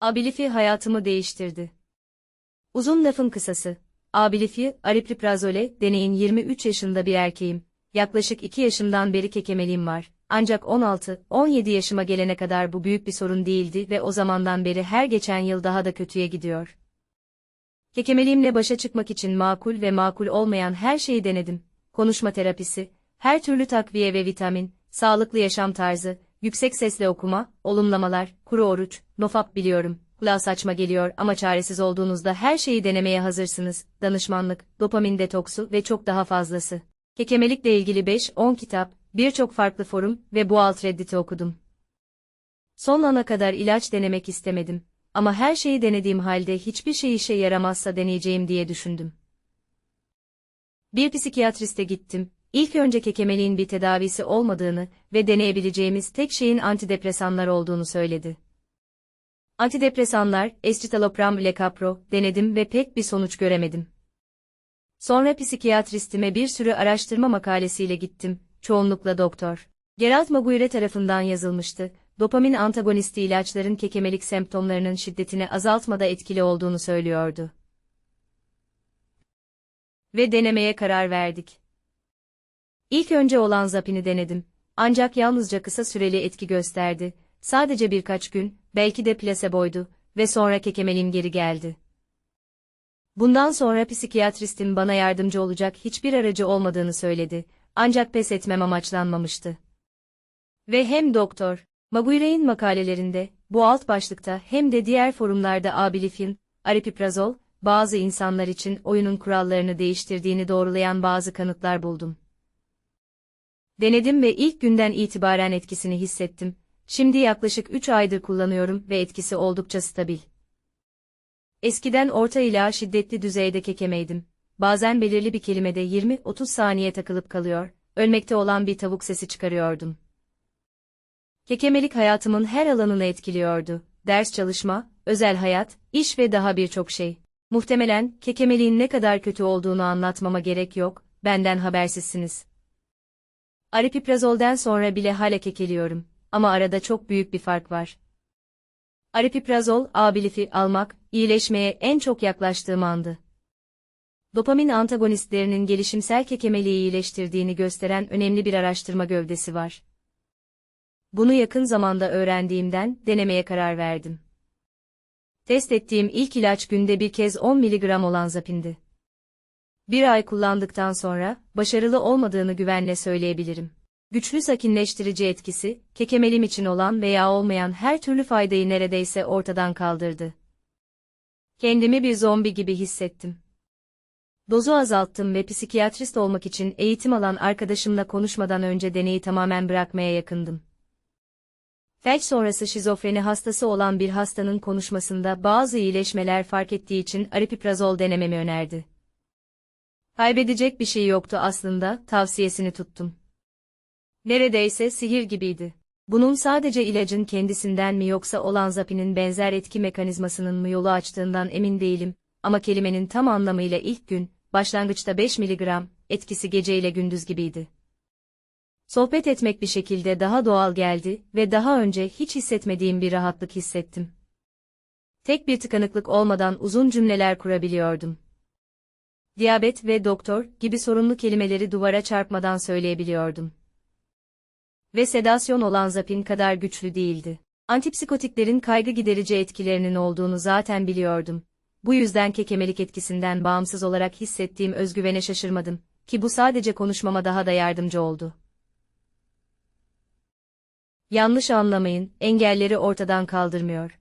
Abilifi hayatımı değiştirdi. Uzun lafın kısası. Abilifi, aripiprazole, deneyin 23 yaşında bir erkeğim. Yaklaşık 2 yaşımdan beri kekemeliğim var. Ancak 16-17 yaşıma gelene kadar bu büyük bir sorun değildi ve o zamandan beri her geçen yıl daha da kötüye gidiyor. Kekemeliğimle başa çıkmak için makul ve makul olmayan her şeyi denedim. Konuşma terapisi, her türlü takviye ve vitamin, sağlıklı yaşam tarzı, yüksek sesle okuma, olumlamalar, kuru oruç, nofap biliyorum. Kulağa saçma geliyor ama çaresiz olduğunuzda her şeyi denemeye hazırsınız. Danışmanlık, dopamin detoksu ve çok daha fazlası. Kekemelikle ilgili 5-10 kitap, birçok farklı forum ve bu alt redditi okudum. Son ana kadar ilaç denemek istemedim. Ama her şeyi denediğim halde hiçbir şey işe yaramazsa deneyeceğim diye düşündüm. Bir psikiyatriste gittim. İlk önce kekemeliğin bir tedavisi olmadığını ve deneyebileceğimiz tek şeyin antidepresanlar olduğunu söyledi. Antidepresanlar, escitalopram ile capro, denedim ve pek bir sonuç göremedim. Sonra psikiyatristime bir sürü araştırma makalesiyle gittim, çoğunlukla doktor. Gerald Maguire tarafından yazılmıştı, dopamin antagonisti ilaçların kekemelik semptomlarının şiddetini azaltmada etkili olduğunu söylüyordu. Ve denemeye karar verdik. İlk önce olan zapini denedim. Ancak yalnızca kısa süreli etki gösterdi. Sadece birkaç gün, belki de plaseboydu ve sonra kekemelim geri geldi. Bundan sonra psikiyatristin bana yardımcı olacak hiçbir aracı olmadığını söyledi. Ancak pes etmem amaçlanmamıştı. Ve hem doktor, Maguire'in makalelerinde, bu alt başlıkta hem de diğer forumlarda abilifin, aripiprazol, bazı insanlar için oyunun kurallarını değiştirdiğini doğrulayan bazı kanıtlar buldum. Denedim ve ilk günden itibaren etkisini hissettim. Şimdi yaklaşık 3 aydır kullanıyorum ve etkisi oldukça stabil. Eskiden orta ila şiddetli düzeyde kekemeydim. Bazen belirli bir kelimede 20-30 saniye takılıp kalıyor, ölmekte olan bir tavuk sesi çıkarıyordum. Kekemelik hayatımın her alanını etkiliyordu. Ders çalışma, özel hayat, iş ve daha birçok şey. Muhtemelen kekemeliğin ne kadar kötü olduğunu anlatmama gerek yok, benden habersizsiniz. Aripiprazolden sonra bile hala kekeliyorum ama arada çok büyük bir fark var. Aripiprazol, abilifi almak, iyileşmeye en çok yaklaştığım andı. Dopamin antagonistlerinin gelişimsel kekemeliği iyileştirdiğini gösteren önemli bir araştırma gövdesi var. Bunu yakın zamanda öğrendiğimden denemeye karar verdim. Test ettiğim ilk ilaç günde bir kez 10 mg olan zapindi. Bir ay kullandıktan sonra, başarılı olmadığını güvenle söyleyebilirim. Güçlü sakinleştirici etkisi, kekemelim için olan veya olmayan her türlü faydayı neredeyse ortadan kaldırdı. Kendimi bir zombi gibi hissettim. Dozu azalttım ve psikiyatrist olmak için eğitim alan arkadaşımla konuşmadan önce deneyi tamamen bırakmaya yakındım. Felç sonrası şizofreni hastası olan bir hastanın konuşmasında bazı iyileşmeler fark ettiği için aripiprazol denememi önerdi. Kaybedecek bir şey yoktu aslında, tavsiyesini tuttum. Neredeyse sihir gibiydi. Bunun sadece ilacın kendisinden mi yoksa olanzapinin benzer etki mekanizmasının mı yolu açtığından emin değilim, ama kelimenin tam anlamıyla ilk gün, başlangıçta 5 mg, etkisi geceyle gündüz gibiydi. Sohbet etmek bir şekilde daha doğal geldi ve daha önce hiç hissetmediğim bir rahatlık hissettim. Tek bir tıkanıklık olmadan uzun cümleler kurabiliyordum. Diyabet ve doktor gibi sorunlu kelimeleri duvara çarpmadan söyleyebiliyordum. Ve sedasyon olan zapin kadar güçlü değildi. Antipsikotiklerin kaygı giderici etkilerinin olduğunu zaten biliyordum. Bu yüzden kekemelik etkisinden bağımsız olarak hissettiğim özgüvene şaşırmadım ki bu sadece konuşmama daha da yardımcı oldu. Yanlış anlamayın, engelleri ortadan kaldırmıyor.